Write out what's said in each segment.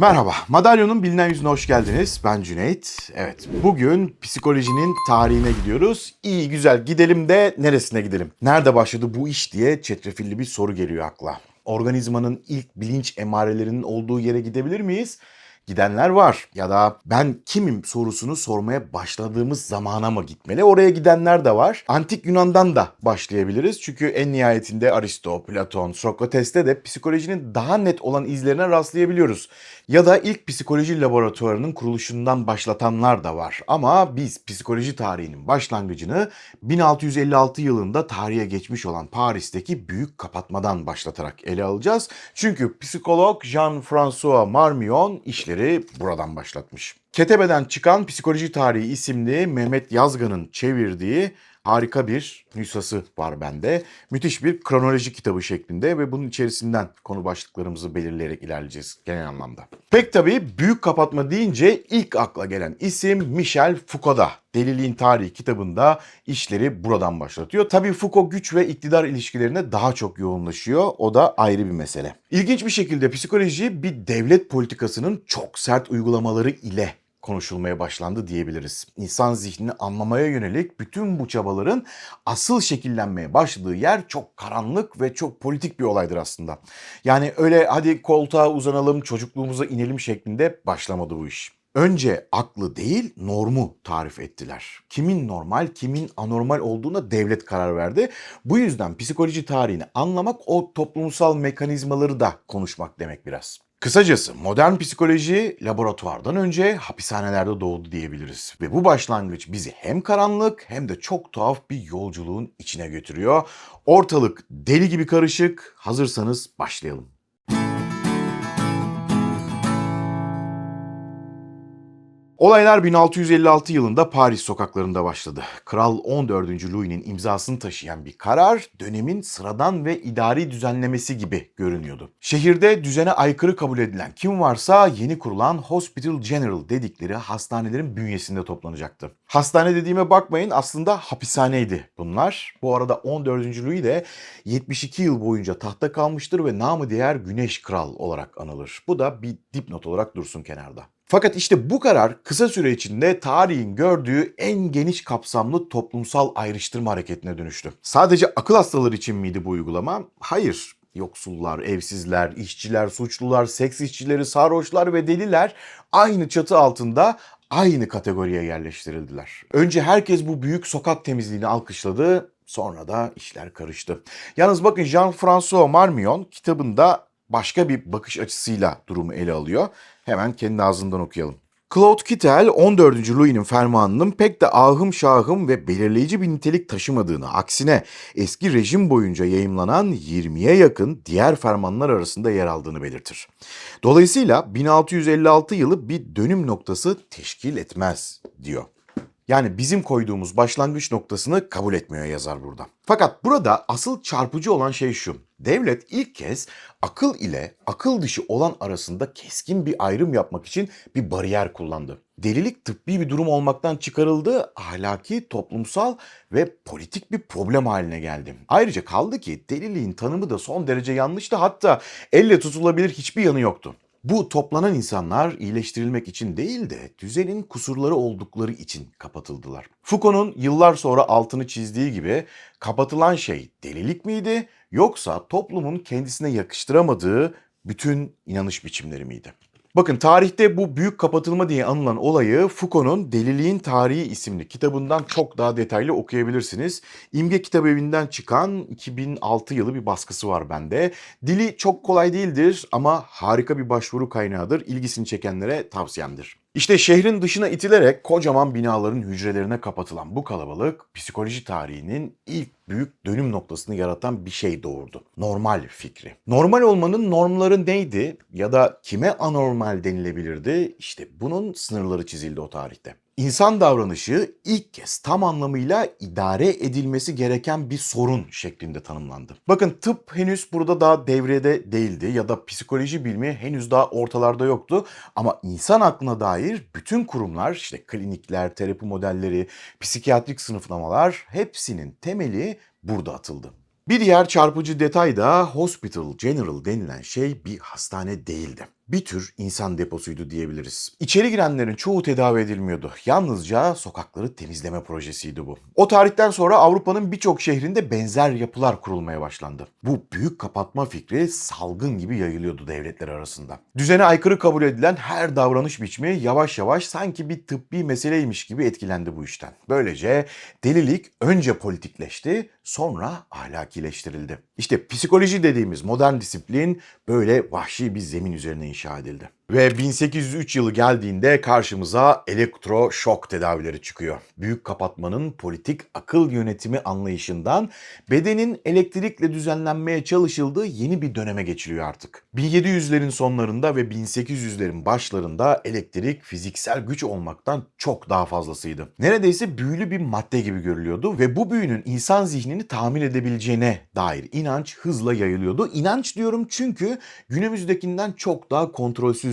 Merhaba, Madalyon'un bilinen yüzüne hoş geldiniz. Ben Cüneyt. Evet, bugün psikolojinin tarihine gidiyoruz. İyi güzel gidelim de neresine gidelim? Nerede başladı bu iş diye çetrefilli bir soru geliyor akla. Organizmanın ilk bilinç emarelerinin olduğu yere gidebilir miyiz? Gidenler var ya da ben kimim sorusunu sormaya başladığımız zamana mı gitmeli? Oraya gidenler de var. Antik Yunan'dan da başlayabiliriz. Çünkü en nihayetinde Aristo, Platon, Sokrates'te de psikolojinin daha net olan izlerine rastlayabiliyoruz. Ya da ilk psikoloji laboratuvarının kuruluşundan başlatanlar da var. Ama biz psikoloji tarihinin başlangıcını 1656 yılında tarihe geçmiş olan Paris'teki büyük kapatmadan başlatarak ele alacağız. Çünkü psikolog Jean-François Marmion işleri buradan başlatmış. Ketebeden çıkan Psikoloji Tarihi isimli Mehmet Yazgan'ın çevirdiği harika bir nüshası var bende. Müthiş bir kronoloji kitabı şeklinde ve bunun içerisinden konu başlıklarımızı belirleyerek ilerleyeceğiz genel anlamda. Pek tabii büyük kapatma deyince ilk akla gelen isim Michel Foucault'da. Deliliğin Tarihi kitabında işleri buradan başlatıyor. Tabii Foucault güç ve iktidar ilişkilerine daha çok yoğunlaşıyor. O da ayrı bir mesele. İlginç bir şekilde psikoloji bir devlet politikasının çok sert uygulamaları ile konuşulmaya başlandı diyebiliriz. İnsan zihnini anlamaya yönelik bütün bu çabaların asıl şekillenmeye başladığı yer çok karanlık ve çok politik bir olaydır aslında. Yani öyle hadi koltuğa uzanalım, çocukluğumuza inelim şeklinde başlamadı bu iş. Önce aklı değil normu tarif ettiler. Kimin normal, kimin anormal olduğuna devlet karar verdi. Bu yüzden psikoloji tarihini anlamak o toplumsal mekanizmaları da konuşmak demek biraz. Kısacası modern psikoloji laboratuvardan önce hapishanelerde doğdu diyebiliriz. Ve bu başlangıç bizi hem karanlık hem de çok tuhaf bir yolculuğun içine götürüyor. Ortalık deli gibi karışık. Hazırsanız başlayalım. Olaylar 1656 yılında Paris sokaklarında başladı. Kral 14. Louis'nin imzasını taşıyan bir karar dönemin sıradan ve idari düzenlemesi gibi görünüyordu. Şehirde düzene aykırı kabul edilen kim varsa yeni kurulan Hospital General dedikleri hastanelerin bünyesinde toplanacaktı. Hastane dediğime bakmayın aslında hapishaneydi bunlar. Bu arada 14. Louis de 72 yıl boyunca tahta kalmıştır ve namı diğer Güneş Kral olarak anılır. Bu da bir dipnot olarak dursun kenarda. Fakat işte bu karar kısa süre içinde tarihin gördüğü en geniş kapsamlı toplumsal ayrıştırma hareketine dönüştü. Sadece akıl hastaları için miydi bu uygulama? Hayır. Yoksullar, evsizler, işçiler, suçlular, seks işçileri, sarhoşlar ve deliler aynı çatı altında aynı kategoriye yerleştirildiler. Önce herkes bu büyük sokak temizliğini alkışladı, sonra da işler karıştı. Yalnız bakın Jean-François Marmion kitabında başka bir bakış açısıyla durumu ele alıyor. Hemen kendi ağzından okuyalım. Claude Kittel 14. Louis'nin fermanının pek de ahım şahım ve belirleyici bir nitelik taşımadığını, aksine eski rejim boyunca yayımlanan 20'ye yakın diğer fermanlar arasında yer aldığını belirtir. Dolayısıyla 1656 yılı bir dönüm noktası teşkil etmez diyor. Yani bizim koyduğumuz başlangıç noktasını kabul etmiyor yazar burada. Fakat burada asıl çarpıcı olan şey şu. Devlet ilk kez akıl ile akıl dışı olan arasında keskin bir ayrım yapmak için bir bariyer kullandı. Delilik tıbbi bir durum olmaktan çıkarıldı, ahlaki, toplumsal ve politik bir problem haline geldi. Ayrıca kaldı ki deliliğin tanımı da son derece yanlıştı hatta elle tutulabilir hiçbir yanı yoktu. Bu toplanan insanlar iyileştirilmek için değil de düzenin kusurları oldukları için kapatıldılar. Foucault'un yıllar sonra altını çizdiği gibi kapatılan şey delilik miydi yoksa toplumun kendisine yakıştıramadığı bütün inanış biçimleri miydi? Bakın tarihte bu büyük kapatılma diye anılan olayı Foucault'un Deliliğin Tarihi isimli kitabından çok daha detaylı okuyabilirsiniz. İmge Kitabevi'nden çıkan 2006 yılı bir baskısı var bende. Dili çok kolay değildir ama harika bir başvuru kaynağıdır. İlgisini çekenlere tavsiyemdir. İşte şehrin dışına itilerek kocaman binaların hücrelerine kapatılan bu kalabalık psikoloji tarihinin ilk büyük dönüm noktasını yaratan bir şey doğurdu. Normal fikri. Normal olmanın normları neydi ya da kime anormal denilebilirdi? İşte bunun sınırları çizildi o tarihte. İnsan davranışı ilk kez tam anlamıyla idare edilmesi gereken bir sorun şeklinde tanımlandı. Bakın tıp henüz burada daha devrede değildi ya da psikoloji bilimi henüz daha ortalarda yoktu ama insan aklına dair bütün kurumlar işte klinikler, terapi modelleri, psikiyatrik sınıflamalar hepsinin temeli burada atıldı. Bir diğer çarpıcı detay da Hospital General denilen şey bir hastane değildi. Bir tür insan deposuydu diyebiliriz. İçeri girenlerin çoğu tedavi edilmiyordu. Yalnızca sokakları temizleme projesiydi bu. O tarihten sonra Avrupa'nın birçok şehrinde benzer yapılar kurulmaya başlandı. Bu büyük kapatma fikri salgın gibi yayılıyordu devletler arasında. Düzene aykırı kabul edilen her davranış biçimi yavaş yavaş sanki bir tıbbi meseleymiş gibi etkilendi bu işten. Böylece delilik önce politikleşti, sonra ahlakileştirildi. İşte psikoloji dediğimiz modern disiplin böyle vahşi bir zemin üzerine inşa edildi. Ve 1803 yılı geldiğinde karşımıza elektroşok tedavileri çıkıyor. Büyük kapatmanın politik akıl yönetimi anlayışından bedenin elektrikle düzenlenmeye çalışıldığı yeni bir döneme geçiliyor artık. 1700'lerin sonlarında ve 1800'lerin başlarında elektrik fiziksel güç olmaktan çok daha fazlasıydı. Neredeyse büyülü bir madde gibi görülüyordu ve bu büyünün insan zihnini tahmin edebileceğine dair inanç hızla yayılıyordu. İnanç diyorum çünkü günümüzdekinden çok daha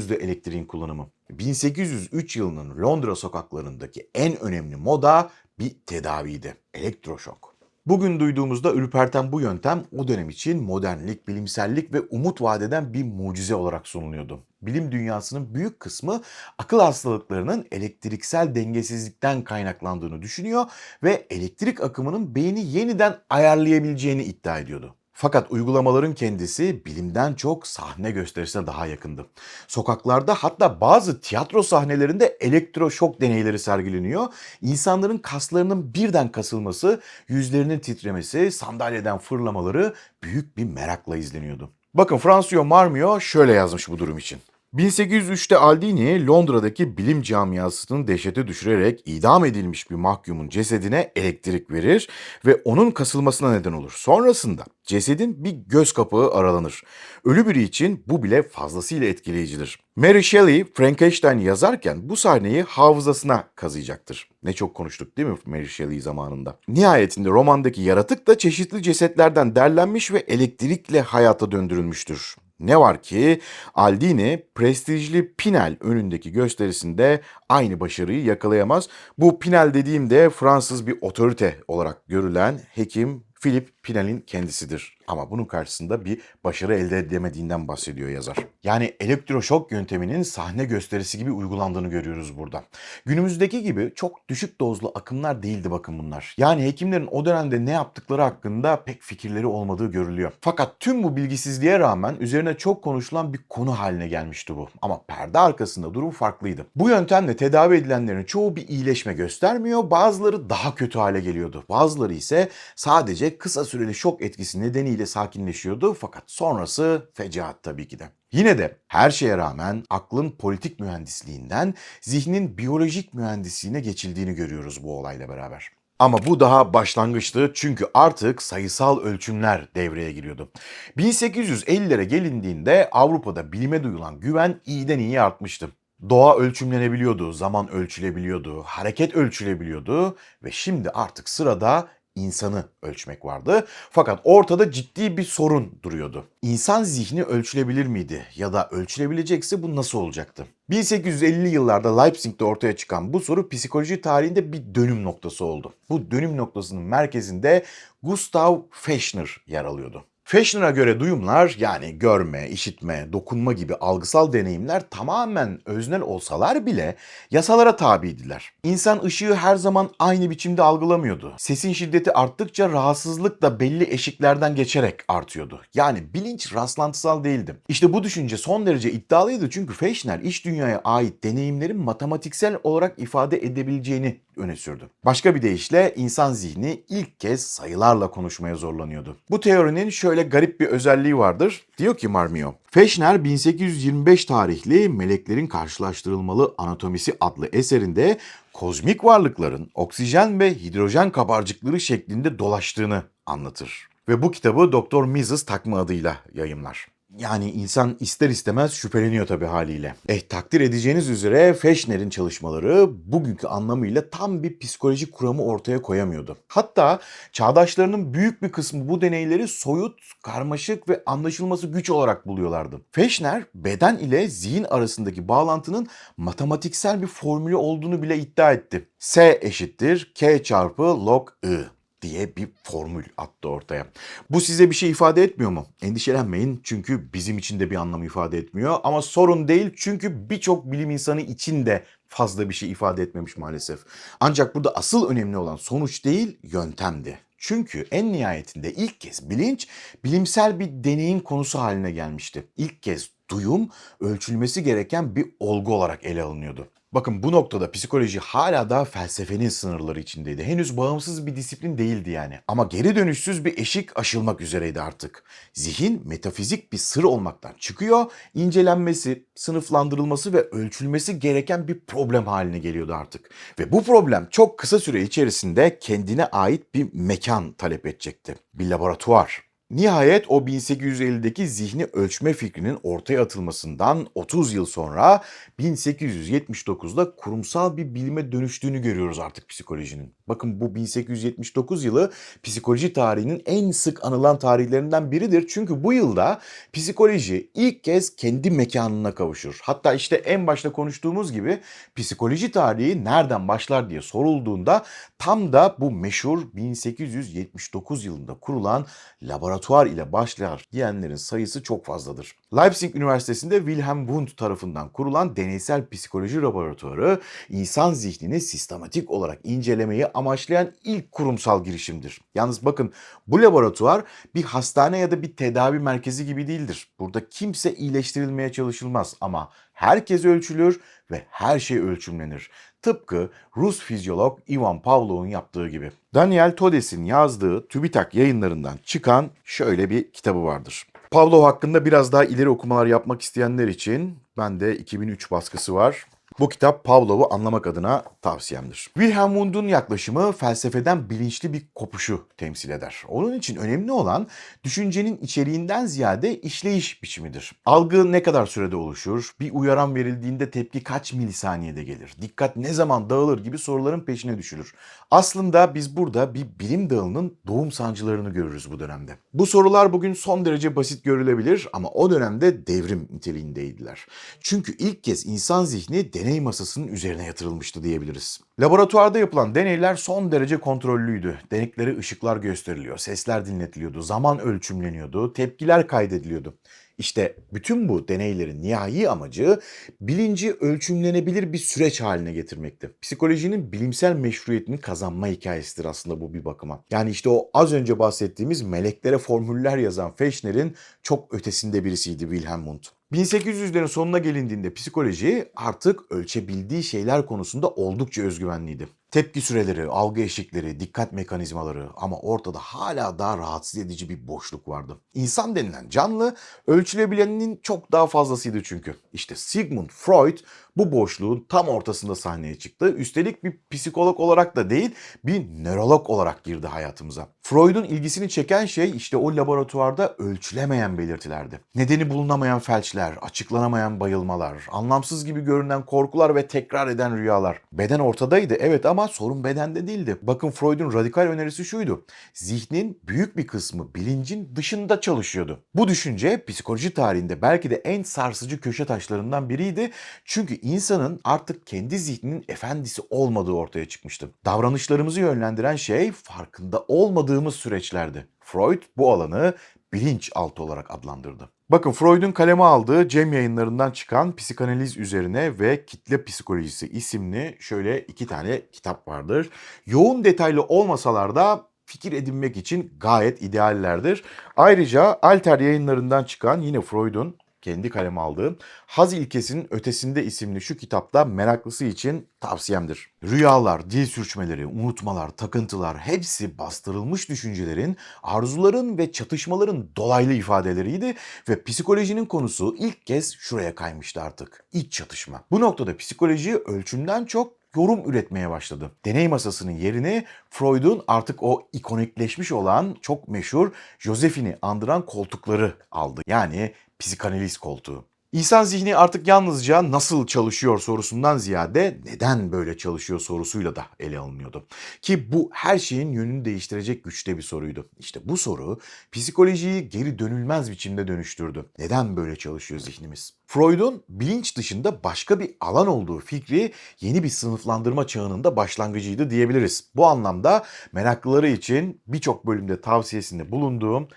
kontrolsüzdü elektriğin kullanımı. 1803 yılının Londra sokaklarındaki en önemli moda bir tedaviydi. Elektroşok. Bugün duyduğumuzda ürperten bu yöntem o dönem için modernlik, bilimsellik ve umut vadeden bir mucize olarak sunuluyordu. Bilim dünyasının büyük kısmı akıl hastalıklarının elektriksel dengesizlikten kaynaklandığını düşünüyor ve elektrik akımının beyni yeniden ayarlayabileceğini iddia ediyordu. Fakat uygulamaların kendisi bilimden çok sahne gösterisine daha yakındı. Sokaklarda hatta bazı tiyatro sahnelerinde elektroşok deneyleri sergileniyor. İnsanların kaslarının birden kasılması, yüzlerinin titremesi, sandalyeden fırlamaları büyük bir merakla izleniyordu. Bakın Francio Marmio şöyle yazmış bu durum için. 1803'te Aldini Londra'daki bilim camiasının dehşete düşürerek idam edilmiş bir mahkumun cesedine elektrik verir ve onun kasılmasına neden olur. Sonrasında cesedin bir göz kapağı aralanır. Ölü biri için bu bile fazlasıyla etkileyicidir. Mary Shelley Frankenstein yazarken bu sahneyi hafızasına kazıyacaktır. Ne çok konuştuk değil mi Mary Shelley zamanında? Nihayetinde romandaki yaratık da çeşitli cesetlerden derlenmiş ve elektrikle hayata döndürülmüştür. Ne var ki Aldini prestijli Pinel önündeki gösterisinde aynı başarıyı yakalayamaz. Bu Pinel dediğimde Fransız bir otorite olarak görülen hekim Philip Pinel'in kendisidir. Ama bunun karşısında bir başarı elde edemediğinden bahsediyor yazar. Yani elektroşok yönteminin sahne gösterisi gibi uygulandığını görüyoruz burada. Günümüzdeki gibi çok düşük dozlu akımlar değildi bakın bunlar. Yani hekimlerin o dönemde ne yaptıkları hakkında pek fikirleri olmadığı görülüyor. Fakat tüm bu bilgisizliğe rağmen üzerine çok konuşulan bir konu haline gelmişti bu. Ama perde arkasında durum farklıydı. Bu yöntemle tedavi edilenlerin çoğu bir iyileşme göstermiyor. Bazıları daha kötü hale geliyordu. Bazıları ise sadece kısa süreli şok etkisi nedeniyle sakinleşiyordu. Fakat sonrası fecaat tabii ki de. Yine de her şeye rağmen aklın politik mühendisliğinden zihnin biyolojik mühendisliğine geçildiğini görüyoruz bu olayla beraber. Ama bu daha başlangıçtı çünkü artık sayısal ölçümler devreye giriyordu. 1850'lere gelindiğinde Avrupa'da bilime duyulan güven iyiden iyiye artmıştı. Doğa ölçümlenebiliyordu, zaman ölçülebiliyordu, hareket ölçülebiliyordu ve şimdi artık sırada insanı ölçmek vardı. Fakat ortada ciddi bir sorun duruyordu. İnsan zihni ölçülebilir miydi? Ya da ölçülebilecekse bu nasıl olacaktı? 1850'li yıllarda Leipzig'te ortaya çıkan bu soru psikoloji tarihinde bir dönüm noktası oldu. Bu dönüm noktasının merkezinde Gustav Fechner yer alıyordu. Fechner'a göre duyumlar yani görme, işitme, dokunma gibi algısal deneyimler tamamen öznel olsalar bile yasalara tabiydiler. İnsan ışığı her zaman aynı biçimde algılamıyordu. Sesin şiddeti arttıkça rahatsızlık da belli eşiklerden geçerek artıyordu. Yani bilinç rastlantısal değildi. İşte bu düşünce son derece iddialıydı çünkü Fechner iç dünyaya ait deneyimlerin matematiksel olarak ifade edebileceğini öne sürdü. Başka bir deyişle insan zihni ilk kez sayılarla konuşmaya zorlanıyordu. Bu teorinin şöyle garip bir özelliği vardır. Diyor ki Marmio, Fechner 1825 tarihli Meleklerin Karşılaştırılmalı Anatomisi adlı eserinde kozmik varlıkların oksijen ve hidrojen kabarcıkları şeklinde dolaştığını anlatır. Ve bu kitabı Doktor Mises takma adıyla yayımlar. Yani insan ister istemez şüpheleniyor tabii haliyle. Eh takdir edeceğiniz üzere Fechner'in çalışmaları bugünkü anlamıyla tam bir psikolojik kuramı ortaya koyamıyordu. Hatta çağdaşlarının büyük bir kısmı bu deneyleri soyut, karmaşık ve anlaşılması güç olarak buluyorlardı. Fechner beden ile zihin arasındaki bağlantının matematiksel bir formülü olduğunu bile iddia etti. S eşittir K çarpı log I diye bir formül attı ortaya. Bu size bir şey ifade etmiyor mu? Endişelenmeyin çünkü bizim için de bir anlam ifade etmiyor. Ama sorun değil çünkü birçok bilim insanı için de fazla bir şey ifade etmemiş maalesef. Ancak burada asıl önemli olan sonuç değil yöntemdi. Çünkü en nihayetinde ilk kez bilinç bilimsel bir deneyin konusu haline gelmişti. İlk kez duyum ölçülmesi gereken bir olgu olarak ele alınıyordu. Bakın bu noktada psikoloji hala daha felsefenin sınırları içindeydi. Henüz bağımsız bir disiplin değildi yani. Ama geri dönüşsüz bir eşik aşılmak üzereydi artık. Zihin metafizik bir sır olmaktan çıkıyor, incelenmesi, sınıflandırılması ve ölçülmesi gereken bir problem haline geliyordu artık. Ve bu problem çok kısa süre içerisinde kendine ait bir mekan talep edecekti. Bir laboratuvar. Nihayet o 1850'deki zihni ölçme fikrinin ortaya atılmasından 30 yıl sonra 1879'da kurumsal bir bilime dönüştüğünü görüyoruz artık psikolojinin. Bakın bu 1879 yılı psikoloji tarihinin en sık anılan tarihlerinden biridir. Çünkü bu yılda psikoloji ilk kez kendi mekanına kavuşur. Hatta işte en başta konuştuğumuz gibi psikoloji tarihi nereden başlar diye sorulduğunda tam da bu meşhur 1879 yılında kurulan laboratuvar ile başlar diyenlerin sayısı çok fazladır. Leipzig Üniversitesi'nde Wilhelm Wundt tarafından kurulan deneysel psikoloji laboratuvarı insan zihnini sistematik olarak incelemeyi amaçlayan ilk kurumsal girişimdir. Yalnız bakın bu laboratuvar bir hastane ya da bir tedavi merkezi gibi değildir. Burada kimse iyileştirilmeye çalışılmaz ama herkes ölçülür ve her şey ölçümlenir. Tıpkı Rus fizyolog Ivan Pavlov'un yaptığı gibi. Daniel Todes'in yazdığı TÜBİTAK yayınlarından çıkan şöyle bir kitabı vardır. Pavlov hakkında biraz daha ileri okumalar yapmak isteyenler için bende 2003 baskısı var. Bu kitap Pavlov'u anlamak adına tavsiyemdir. Wilhelm Wundt'un yaklaşımı felsefeden bilinçli bir kopuşu temsil eder. Onun için önemli olan düşüncenin içeriğinden ziyade işleyiş biçimidir. Algı ne kadar sürede oluşur? Bir uyaran verildiğinde tepki kaç milisaniyede gelir? Dikkat ne zaman dağılır gibi soruların peşine düşülür. Aslında biz burada bir bilim dalının doğum sancılarını görürüz bu dönemde. Bu sorular bugün son derece basit görülebilir ama o dönemde devrim niteliğindeydiler. Çünkü ilk kez insan zihni deney masasının üzerine yatırılmıştı diyebiliriz. Laboratuvarda yapılan deneyler son derece kontrollüydü. Deneklere ışıklar gösteriliyor, sesler dinletiliyordu, zaman ölçümleniyordu, tepkiler kaydediliyordu. İşte bütün bu deneylerin nihai amacı bilinci ölçümlenebilir bir süreç haline getirmekti. Psikolojinin bilimsel meşruiyetini kazanma hikayesidir aslında bu bir bakıma. Yani işte o az önce bahsettiğimiz meleklere formüller yazan Fechner'in çok ötesinde birisiydi Wilhelm Wundt. 1800'lerin sonuna gelindiğinde psikoloji artık ölçebildiği şeyler konusunda oldukça özgüvenliydi. Tepki süreleri, algı eşikleri, dikkat mekanizmaları ama ortada hala daha rahatsız edici bir boşluk vardı. İnsan denilen canlı ölçülebilenin çok daha fazlasıydı çünkü. İşte Sigmund Freud bu boşluğun tam ortasında sahneye çıktı. Üstelik bir psikolog olarak da değil, bir nörolog olarak girdi hayatımıza. Freud'un ilgisini çeken şey işte o laboratuvarda ölçülemeyen belirtilerdi. Nedeni bulunamayan felçler, açıklanamayan bayılmalar, anlamsız gibi görünen korkular ve tekrar eden rüyalar. Beden ortadaydı evet ama sorun bedende değildi. Bakın Freud'un radikal önerisi şuydu. Zihnin büyük bir kısmı bilincin dışında çalışıyordu. Bu düşünce psikoloji tarihinde belki de en sarsıcı köşe taşlarından biriydi. Çünkü insanın artık kendi zihninin efendisi olmadığı ortaya çıkmıştı. Davranışlarımızı yönlendiren şey farkında olmadığımız süreçlerdi. Freud bu alanı bilinçaltı olarak adlandırdı. Bakın Freud'un kaleme aldığı Cem yayınlarından çıkan psikanaliz üzerine ve kitle psikolojisi isimli şöyle iki tane kitap vardır. Yoğun detaylı olmasalar da fikir edinmek için gayet ideallerdir. Ayrıca Alter yayınlarından çıkan yine Freud'un kendi kaleme aldığım Haz İlkesinin Ötesinde isimli şu kitapta meraklısı için tavsiyemdir. Rüyalar, dil sürçmeleri, unutmalar, takıntılar hepsi bastırılmış düşüncelerin, arzuların ve çatışmaların dolaylı ifadeleriydi ve psikolojinin konusu ilk kez şuraya kaymıştı artık. İç çatışma. Bu noktada psikoloji ölçümden çok yorum üretmeye başladı. Deney masasının yerini Freud'un artık o ikonikleşmiş olan çok meşhur Josephine'i andıran koltukları aldı. Yani psikanaliz koltuğu. İnsan zihni artık yalnızca nasıl çalışıyor sorusundan ziyade neden böyle çalışıyor sorusuyla da ele alınıyordu. Ki bu her şeyin yönünü değiştirecek güçte bir soruydu. İşte bu soru psikolojiyi geri dönülmez biçimde dönüştürdü. Neden böyle çalışıyor zihnimiz? Freud'un bilinç dışında başka bir alan olduğu fikri yeni bir sınıflandırma çağının da başlangıcıydı diyebiliriz. Bu anlamda meraklıları için birçok bölümde tavsiyesinde bulunduğum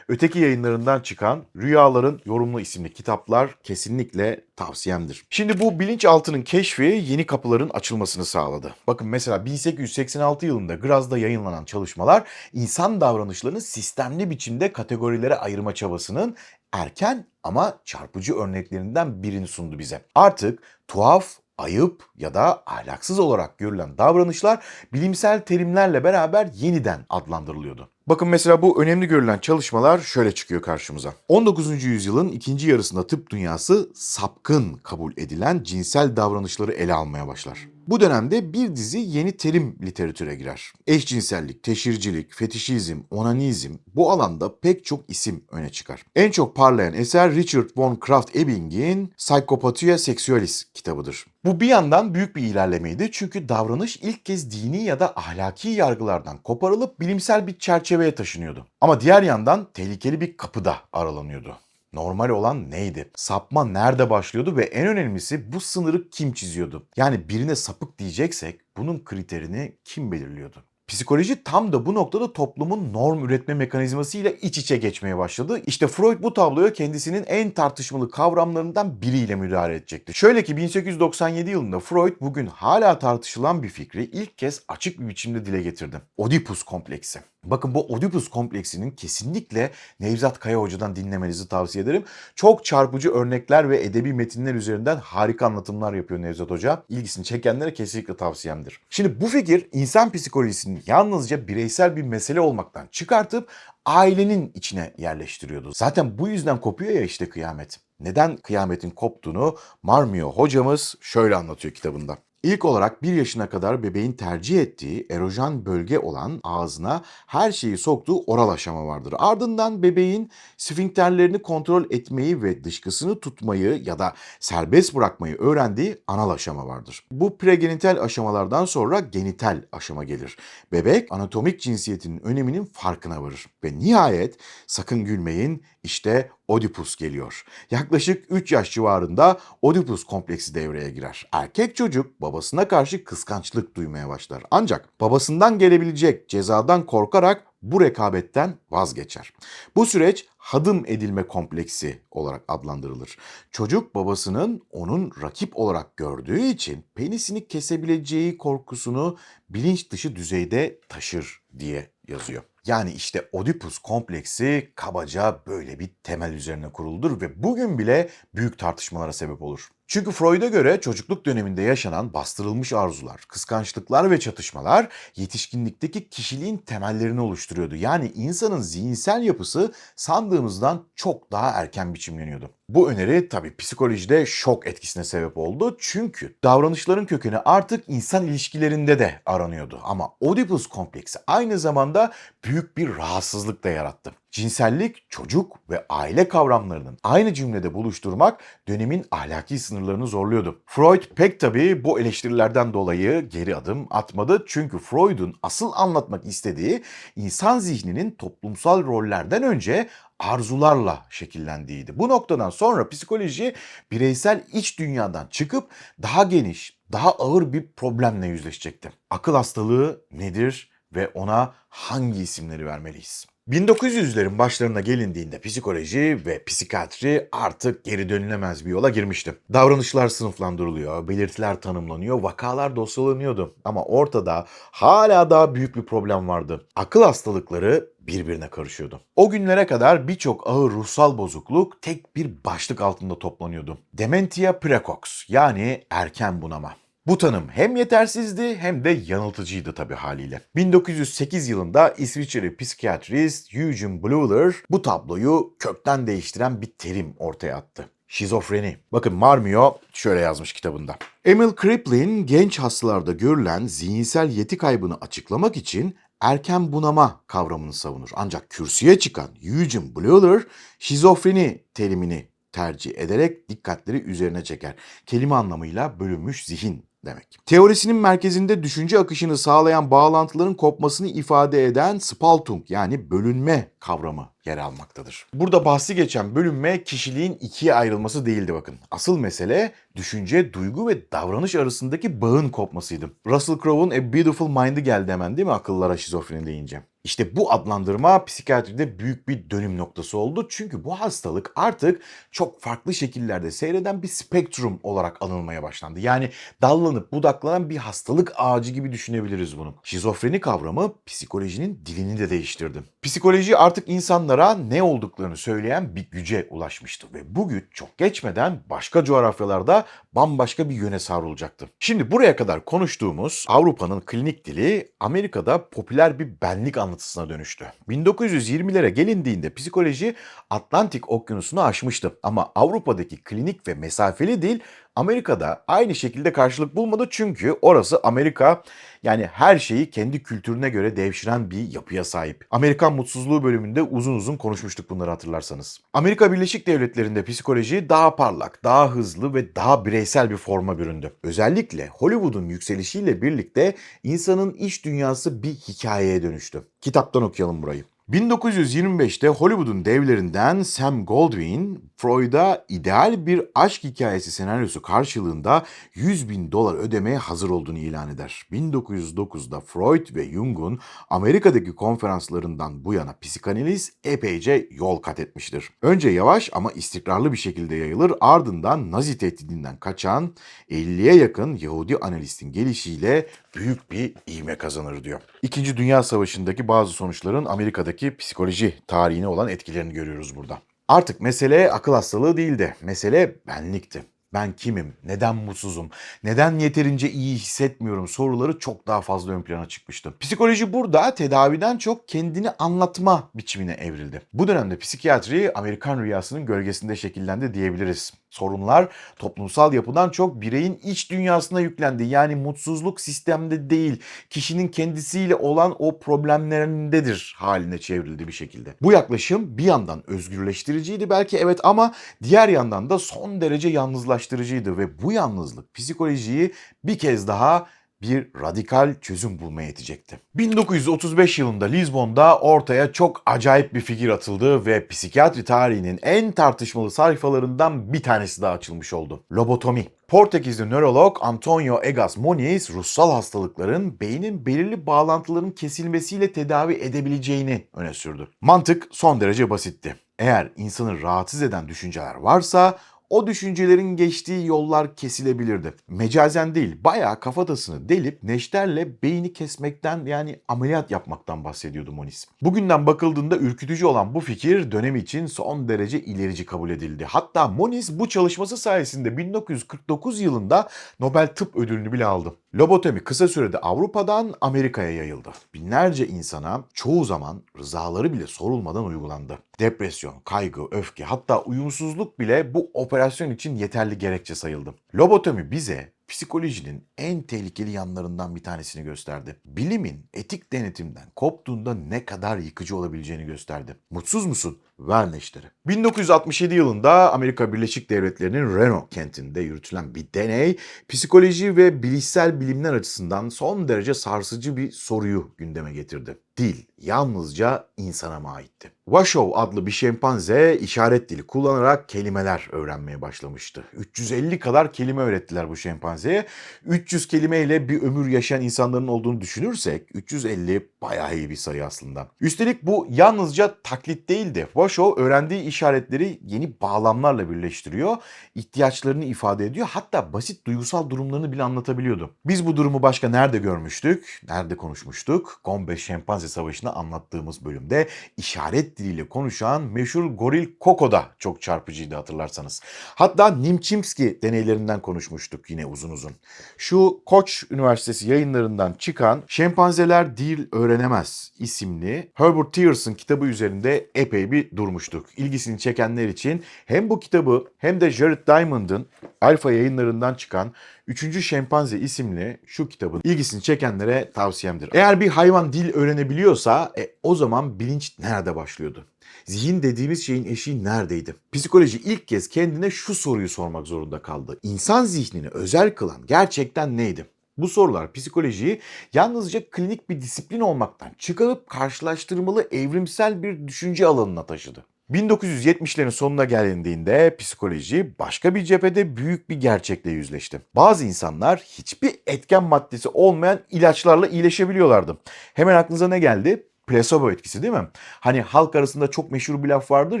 Öteki yayınlarından çıkan Rüyaların Yorumlu isimli kitaplar kesinlikle tavsiyemdir. Şimdi bu bilinçaltının keşfi yeni kapıların açılmasını sağladı. Bakın mesela 1886 yılında Graz'da yayınlanan çalışmalar insan davranışlarını sistemli biçimde kategorilere ayırma çabasının erken ama çarpıcı örneklerinden birini sundu bize. Artık tuhaf, ayıp ya da ahlaksız olarak görülen davranışlar bilimsel terimlerle beraber yeniden adlandırılıyordu. Bakın mesela bu önemli görülen çalışmalar şöyle çıkıyor karşımıza. 19. yüzyılın ikinci yarısında tıp dünyası sapkın kabul edilen cinsel davranışları ele almaya başlar. Bu dönemde bir dizi yeni terim literatüre girer. Eşcinsellik, teşhircilik, fetişizm, onanizm bu alanda pek çok isim öne çıkar. En çok parlayan eser Richard von Krafft-Ebing'in Psychopathia Sexualis kitabıdır. Bu bir yandan büyük bir ilerlemeydi çünkü davranış ilk kez dini ya da ahlaki yargılardan koparılıp bilimsel bir çerçeveye taşınıyordu. Ama diğer yandan tehlikeli bir kapı da aralanıyordu. Normal olan neydi? Sapma nerede başlıyordu ve en önemlisi bu sınırı kim çiziyordu? Yani birine sapık diyeceksek bunun kriterini kim belirliyordu? Psikoloji tam da bu noktada toplumun norm üretme mekanizmasıyla iç içe geçmeye başladı. İşte Freud bu tabloya kendisinin en tartışmalı kavramlarından biriyle müdahale edecekti. Şöyle ki 1897 yılında Freud bugün hala tartışılan bir fikri ilk kez açık bir biçimde dile getirdi. Oedipus kompleksi. Bakın bu Oedipus kompleksinin kesinlikle Nevzat Kaya Hoca'dan dinlemenizi tavsiye ederim. Çok çarpıcı örnekler ve edebi metinler üzerinden harika anlatımlar yapıyor Nevzat Hoca. İlgisini çekenlere kesinlikle tavsiyemdir. Şimdi bu fikir insan psikolojisini yalnızca bireysel bir mesele olmaktan çıkartıp ailenin içine yerleştiriyordu. Zaten bu yüzden kopuyor ya işte kıyamet. Neden kıyametin koptuğunu Marmio hocamız şöyle anlatıyor kitabında. İlk olarak 1 yaşına kadar bebeğin tercih ettiği erojen bölge olan ağzına her şeyi soktuğu oral aşama vardır. Ardından bebeğin sfinkterlerini kontrol etmeyi ve dışkısını tutmayı ya da serbest bırakmayı öğrendiği anal aşama vardır. Bu pregenital aşamalardan sonra genital aşama gelir. Bebek anatomik cinsiyetinin öneminin farkına varır. Ve nihayet sakın gülmeyin işte Oedipus geliyor. Yaklaşık 3 yaş civarında Oedipus kompleksi devreye girer. Erkek çocuk babasına karşı kıskançlık duymaya başlar. Ancak babasından gelebilecek cezadan korkarak bu rekabetten vazgeçer. Bu süreç hadım edilme kompleksi olarak adlandırılır. Çocuk babasının onun rakip olarak gördüğü için penisini kesebileceği korkusunu bilinç dışı düzeyde taşır diye yazıyor. Yani işte Oedipus kompleksi kabaca böyle bir temel üzerine kuruludur ve bugün bile büyük tartışmalara sebep olur. Çünkü Freud'a göre çocukluk döneminde yaşanan bastırılmış arzular, kıskançlıklar ve çatışmalar yetişkinlikteki kişiliğin temellerini oluşturuyordu. Yani insanın zihinsel yapısı sandığımızdan çok daha erken biçimleniyordu. Bu öneri tabii psikolojide şok etkisine sebep oldu. Çünkü davranışların kökeni artık insan ilişkilerinde de aranıyordu. Ama Oedipus kompleksi aynı zamanda büyük bir rahatsızlık da yarattı. Cinsellik, çocuk ve aile kavramlarının aynı cümlede buluşturmak dönemin ahlaki sınırlarını zorluyordu. Freud pek tabii bu eleştirilerden dolayı geri adım atmadı. Çünkü Freud'un asıl anlatmak istediği insan zihninin toplumsal rollerden önce arzularla şekillendiğiydi. Bu noktadan sonra psikoloji bireysel iç dünyadan çıkıp daha geniş, daha ağır bir problemle yüzleşecekti. Akıl hastalığı nedir ve ona hangi isimleri vermeliyiz? 1900'lerin başlarına gelindiğinde psikoloji ve psikiyatri artık geri dönülemez bir yola girmişti. Davranışlar sınıflandırılıyor, belirtiler tanımlanıyor, vakalar dosyalanıyordu. Ama ortada hala daha büyük bir problem vardı. Akıl hastalıkları birbirine karışıyordu. O günlere kadar birçok ağır ruhsal bozukluk tek bir başlık altında toplanıyordu. Dementia precox yani erken bunama. Bu tanım hem yetersizdi hem de yanıltıcıydı tabi haliyle. 1908 yılında İsviçreli psikiyatrist Eugene Bleuler bu tabloyu kökten değiştiren bir terim ortaya attı. Şizofreni. Bakın Marmio şöyle yazmış kitabında. Emil Kraepelin genç hastalarda görülen zihinsel yeti kaybını açıklamak için erken bunama kavramını savunur. Ancak kürsüye çıkan Eugene Bleuler şizofreni terimini tercih ederek dikkatleri üzerine çeker. Kelime anlamıyla bölünmüş zihin demek. Teorisinin merkezinde düşünce akışını sağlayan bağlantıların kopmasını ifade eden Spaltung yani bölünme kavramı yer almaktadır. Burada bahsi geçen bölünme kişiliğin ikiye ayrılması değildi bakın. Asıl mesele düşünce, duygu ve davranış arasındaki bağın kopmasıydı. Russell Crowe'un A Beautiful Mind'ı geldi hemen değil mi akıllara şizofreni deyince? İşte bu adlandırma psikiyatride büyük bir dönüm noktası oldu. Çünkü bu hastalık artık çok farklı şekillerde seyreden bir spektrum olarak anılmaya başlandı. Yani dallanıp budaklanan bir hastalık ağacı gibi düşünebiliriz bunu. Şizofreni kavramı psikolojinin dilini de değiştirdi. Psikoloji artık insanlara ne olduklarını söyleyen bir güce ulaşmıştı ve bu güç çok geçmeden başka coğrafyalarda bambaşka bir yöne savrulacaktı. Şimdi buraya kadar konuştuğumuz Avrupa'nın klinik dili Amerika'da popüler bir benlik anlatısına dönüştü. 1920'lere gelindiğinde psikoloji Atlantik Okyanusu'nu aşmıştı ama Avrupa'daki klinik ve mesafeli dil Amerika'da aynı şekilde karşılık bulmadı çünkü orası Amerika yani her şeyi kendi kültürüne göre devşiren bir yapıya sahip. Amerikan mutsuzluğu bölümünde uzun uzun konuşmuştuk bunları hatırlarsanız. Amerika Birleşik Devletleri'nde psikoloji daha parlak, daha hızlı ve daha bireysel bir forma büründü. Özellikle Hollywood'un yükselişiyle birlikte insanın iç dünyası bir hikayeye dönüştü. Kitaptan okuyalım burayı. 1925'te Hollywood'un devlerinden Sam Goldwyn, Freud'a ideal bir aşk hikayesi senaryosu karşılığında 100 bin dolar ödemeye hazır olduğunu ilan eder. 1909'da Freud ve Jung'un Amerika'daki konferanslarından bu yana psikanaliz epeyce yol kat etmiştir. Önce yavaş ama istikrarlı bir şekilde yayılır ardından Nazi tehdidinden kaçan 50'ye yakın Yahudi analistin gelişiyle büyük bir ivme kazanır diyor. İkinci Dünya Savaşı'ndaki bazı sonuçların Amerika'daki psikoloji tarihine olan etkilerini görüyoruz burada. Artık mesele akıl hastalığı değildi. Mesele benlikti. Ben kimim? Neden mutsuzum? Neden yeterince iyi hissetmiyorum? Soruları çok daha fazla ön plana çıkmıştı. Psikoloji burada tedaviden çok kendini anlatma biçimine evrildi. Bu dönemde psikiyatri Amerikan rüyasının gölgesinde şekillendi diyebiliriz. Sorunlar toplumsal yapıdan çok bireyin iç dünyasına yüklendi. Yani mutsuzluk sistemde değil, kişinin kendisiyle olan o problemlerindedir haline çevrildi bir şekilde. Bu yaklaşım bir yandan özgürleştiriciydi belki evet ama diğer yandan da son derece yalnızlaştırıcıydı ve bu yalnızlık psikolojiyi bir kez daha bir radikal çözüm bulmaya yetecekti. 1935 yılında Lizbon'da ortaya çok acayip bir fikir atıldı ve psikiyatri tarihinin en tartışmalı sayfalarından bir tanesi daha açılmış oldu. Lobotomi. Portekizli nörolog Antonio Egas Moniz, ruhsal hastalıkların beynin belirli bağlantıların kesilmesiyle tedavi edebileceğini öne sürdü. Mantık son derece basitti. Eğer insanı rahatsız eden düşünceler varsa o düşüncelerin geçtiği yollar kesilebilirdi. Mecazen değil, bayağı kafatasını delip neşterle beyni kesmekten yani ameliyat yapmaktan bahsediyordu Moniz. Bugünden bakıldığında ürkütücü olan bu fikir dönem için son derece ilerici kabul edildi. Hatta Moniz bu çalışması sayesinde 1949 yılında Nobel Tıp Ödülünü bile aldı. Lobotomi kısa sürede Avrupa'dan Amerika'ya yayıldı. Binlerce insana çoğu zaman rızaları bile sorulmadan uygulandı. Depresyon, kaygı, öfke hatta uyumsuzluk bile bu operasyon için yeterli gerekçe sayıldı. Lobotomi bize psikolojinin en tehlikeli yanlarından bir tanesini gösterdi. Bilimin etik denetimden koptuğunda ne kadar yıkıcı olabileceğini gösterdi. Mutsuz musun? Ver neşteri. 1967 yılında Amerika Birleşik Devletleri'nin Reno kentinde yürütülen bir deney, psikoloji ve bilişsel bilimler açısından son derece sarsıcı bir soruyu gündeme getirdi. Dil yalnızca insana mı aitti? Washoe adlı bir şempanze işaret dili kullanarak kelimeler öğrenmeye başlamıştı. 350 kadar kelime öğrettiler bu şempanzeye. 300 kelimeyle bir ömür yaşayan insanların olduğunu düşünürsek 350 bayağı iyi bir sayı aslında. Üstelik bu yalnızca taklit değildi. Washoe öğrendiği işaretleri yeni bağlamlarla birleştiriyor, ihtiyaçlarını ifade ediyor, hatta basit duygusal durumlarını bile anlatabiliyordu. Biz bu durumu başka nerede görmüştük, nerede konuşmuştuk? Gombe Şempanze Savaşı'nı anlattığımız bölümde işaret diliyle konuşan meşhur goril Koko'da çok çarpıcıydı hatırlarsanız. Hatta Nimchimski deneylerinden konuşmuştuk yine uzun uzun. Şu Koç Üniversitesi yayınlarından çıkan Şempanzeler Dil Öğrenemez isimli Herbert Tierson kitabı üzerinde epey bir durmuştuk. İlgisini çekenler için hem bu kitabı hem de Jared Diamond'ın Alfa yayınlarından çıkan Üçüncü Şempanze isimli şu kitabın ilgisini çekenlere tavsiyemdir. Eğer bir hayvan dil öğrenebiliyor olabiliyorsa e, o zaman bilinç nerede başlıyordu? Zihin dediğimiz şeyin eşiği neredeydi? Psikoloji ilk kez kendine şu soruyu sormak zorunda kaldı. İnsan zihnini özel kılan gerçekten neydi? Bu sorular psikolojiyi yalnızca klinik bir disiplin olmaktan çıkarıp karşılaştırmalı evrimsel bir düşünce alanına taşıdı. 1970'lerin sonuna gelindiğinde psikoloji başka bir cephede büyük bir gerçekle yüzleşti. Bazı insanlar hiçbir etken maddesi olmayan ilaçlarla iyileşebiliyorlardı. Hemen aklınıza ne geldi? Plasebo etkisi değil mi? Hani halk arasında çok meşhur bir laf vardır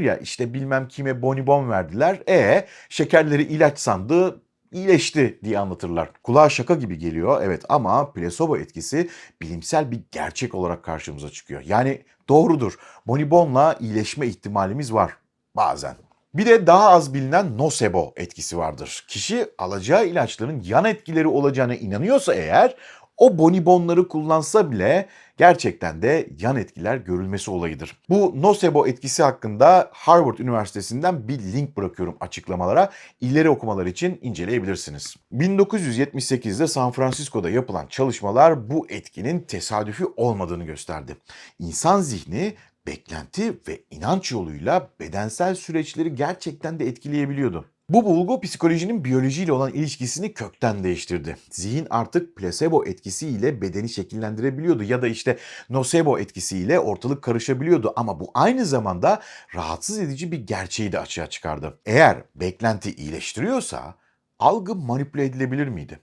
ya işte bilmem kime bonibon verdiler. E şekerleri ilaç sandı iyileşti diye anlatırlar. Kulağa şaka gibi geliyor evet ama plasebo etkisi bilimsel bir gerçek olarak karşımıza çıkıyor. Yani doğrudur. Bonibonla iyileşme ihtimalimiz var bazen. Bir de daha az bilinen nocebo etkisi vardır. Kişi alacağı ilaçların yan etkileri olacağına inanıyorsa eğer o bonibonları kullansa bile gerçekten de yan etkiler görülmesi olayıdır. Bu nocebo etkisi hakkında Harvard Üniversitesi'nden bir link bırakıyorum açıklamalara. İleri okumalar için inceleyebilirsiniz. 1978'de San Francisco'da yapılan çalışmalar bu etkinin tesadüfi olmadığını gösterdi. İnsan zihni beklenti ve inanç yoluyla bedensel süreçleri gerçekten de etkileyebiliyordu. Bu bulgu psikolojinin biyolojiyle olan ilişkisini kökten değiştirdi. Zihin artık plasebo etkisiyle bedeni şekillendirebiliyordu ya da işte nocebo etkisiyle ortalık karışabiliyordu ama bu aynı zamanda rahatsız edici bir gerçeği de açığa çıkardı. Eğer beklenti iyileştiriyorsa algı manipüle edilebilir miydi?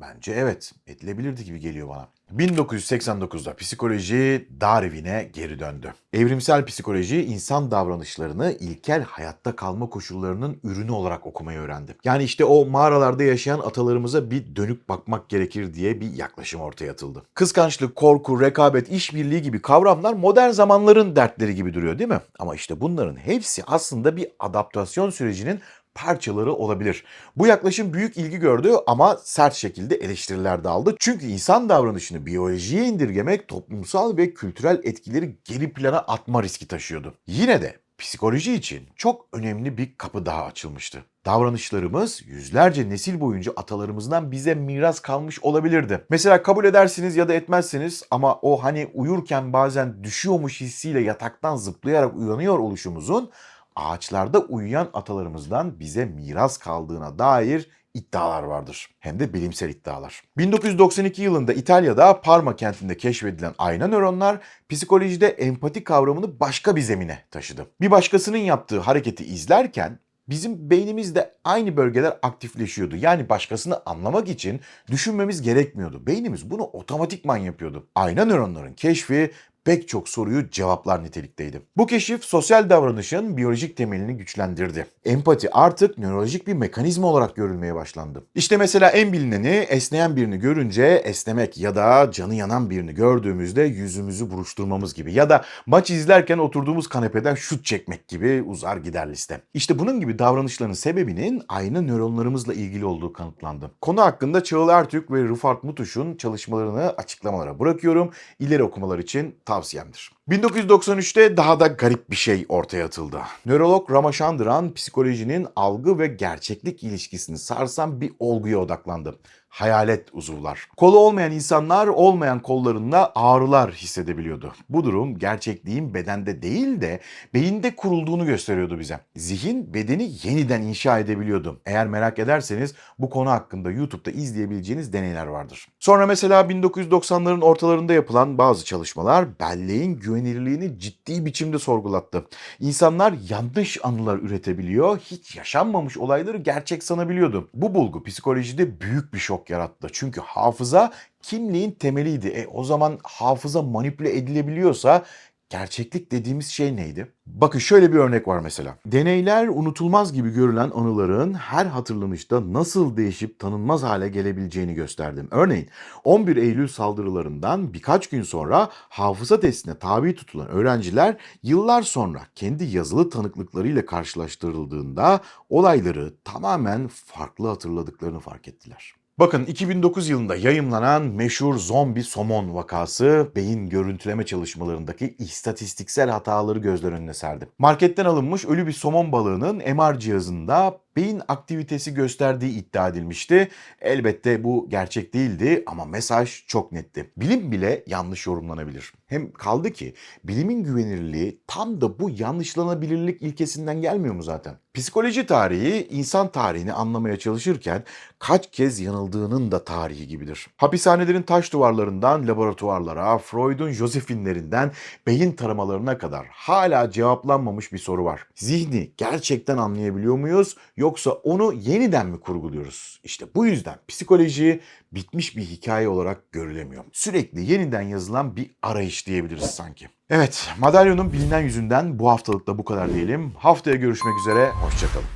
Bence evet, edilebilirdi gibi geliyor bana. 1989'da psikoloji Darwin'e geri döndü. Evrimsel psikoloji insan davranışlarını ilkel hayatta kalma koşullarının ürünü olarak okumayı öğrendi. Yani işte o mağaralarda yaşayan atalarımıza bir dönüp bakmak gerekir diye bir yaklaşım ortaya atıldı. Kıskançlık, korku, rekabet, işbirliği gibi kavramlar modern zamanların dertleri gibi duruyor değil mi? Ama işte bunların hepsi aslında bir adaptasyon sürecinin parçaları olabilir. Bu yaklaşım büyük ilgi gördü ama sert şekilde eleştiriler de aldı. Çünkü insan davranışını biyolojiye indirgemek toplumsal ve kültürel etkileri geri plana atma riski taşıyordu. Yine de psikoloji için çok önemli bir kapı daha açılmıştı. Davranışlarımız yüzlerce nesil boyunca atalarımızdan bize miras kalmış olabilirdi. Mesela kabul edersiniz ya da etmezsiniz ama o hani uyurken bazen düşüyormuş hissiyle yataktan zıplayarak uyanıyor oluşumuzun ağaçlarda uyuyan atalarımızdan bize miras kaldığına dair iddialar vardır. Hem de bilimsel iddialar. 1992 yılında İtalya'da Parma kentinde keşfedilen ayna nöronlar psikolojide empati kavramını başka bir zemine taşıdı. Bir başkasının yaptığı hareketi izlerken bizim beynimizde aynı bölgeler aktifleşiyordu. Yani başkasını anlamak için düşünmemiz gerekmiyordu. Beynimiz bunu otomatikman yapıyordu. Ayna nöronların keşfi pek çok soruyu cevaplar nitelikteydi. Bu keşif sosyal davranışın biyolojik temelini güçlendirdi. Empati artık nörolojik bir mekanizma olarak görülmeye başlandı. İşte mesela en bilineni esneyen birini görünce esnemek ya da canı yanan birini gördüğümüzde yüzümüzü buruşturmamız gibi ya da maç izlerken oturduğumuz kanepeden şut çekmek gibi uzar gider liste. İşte bunun gibi davranışların sebebinin aynı nöronlarımızla ilgili olduğu kanıtlandı. Konu hakkında Çağıl Ertürk ve Rıfat Mutuş'un çalışmalarını açıklamalara bırakıyorum. İleri okumalar için tavsiyemdir. 1993'te daha da garip bir şey ortaya atıldı. Nörolog Ramachandran psikolojinin algı ve gerçeklik ilişkisini sarsan bir olguya odaklandı. Hayalet uzuvlar. Kolu olmayan insanlar olmayan kollarında ağrılar hissedebiliyordu. Bu durum gerçekliğin bedende değil de beyinde kurulduğunu gösteriyordu bize. Zihin bedeni yeniden inşa edebiliyordu. Eğer merak ederseniz bu konu hakkında YouTube'da izleyebileceğiniz deneyler vardır. Sonra mesela 1990'ların ortalarında yapılan bazı çalışmalar belleğin güvenilirliğini ciddi biçimde sorgulattı. İnsanlar yanlış anılar üretebiliyor, hiç yaşanmamış olayları gerçek sanabiliyordu. Bu bulgu psikolojide büyük bir şok yarattı. Çünkü hafıza kimliğin temeliydi. E, o zaman hafıza manipüle edilebiliyorsa gerçeklik dediğimiz şey neydi? Bakın şöyle bir örnek var mesela. Deneyler unutulmaz gibi görülen anıların her hatırlanışta nasıl değişip tanınmaz hale gelebileceğini gösterdim. Örneğin 11 Eylül saldırılarından birkaç gün sonra hafıza testine tabi tutulan öğrenciler yıllar sonra kendi yazılı tanıklıklarıyla karşılaştırıldığında olayları tamamen farklı hatırladıklarını fark ettiler. Bakın 2009 yılında yayımlanan meşhur zombi somon vakası beyin görüntüleme çalışmalarındaki istatistiksel hataları gözler önüne serdi. Marketten alınmış ölü bir somon balığının MR cihazında beyin aktivitesi gösterdiği iddia edilmişti. Elbette bu gerçek değildi ama mesaj çok netti. Bilim bile yanlış yorumlanabilir. Hem kaldı ki bilimin güvenirliği tam da bu yanlışlanabilirlik ilkesinden gelmiyor mu zaten? Psikoloji tarihi insan tarihini anlamaya çalışırken kaç kez yanıldığının da tarihi gibidir. Hapishanelerin taş duvarlarından laboratuvarlara, Freud'un Josephinlerinden beyin taramalarına kadar hala cevaplanmamış bir soru var. Zihni gerçekten anlayabiliyor muyuz yoksa onu yeniden mi kurguluyoruz? İşte bu yüzden psikoloji bitmiş bir hikaye olarak görülemiyor. Sürekli yeniden yazılan bir arayış diyebiliriz sanki. Evet, madalyonun bilinen yüzünden bu haftalık da bu kadar diyelim. Haftaya görüşmek üzere, hoşçakalın.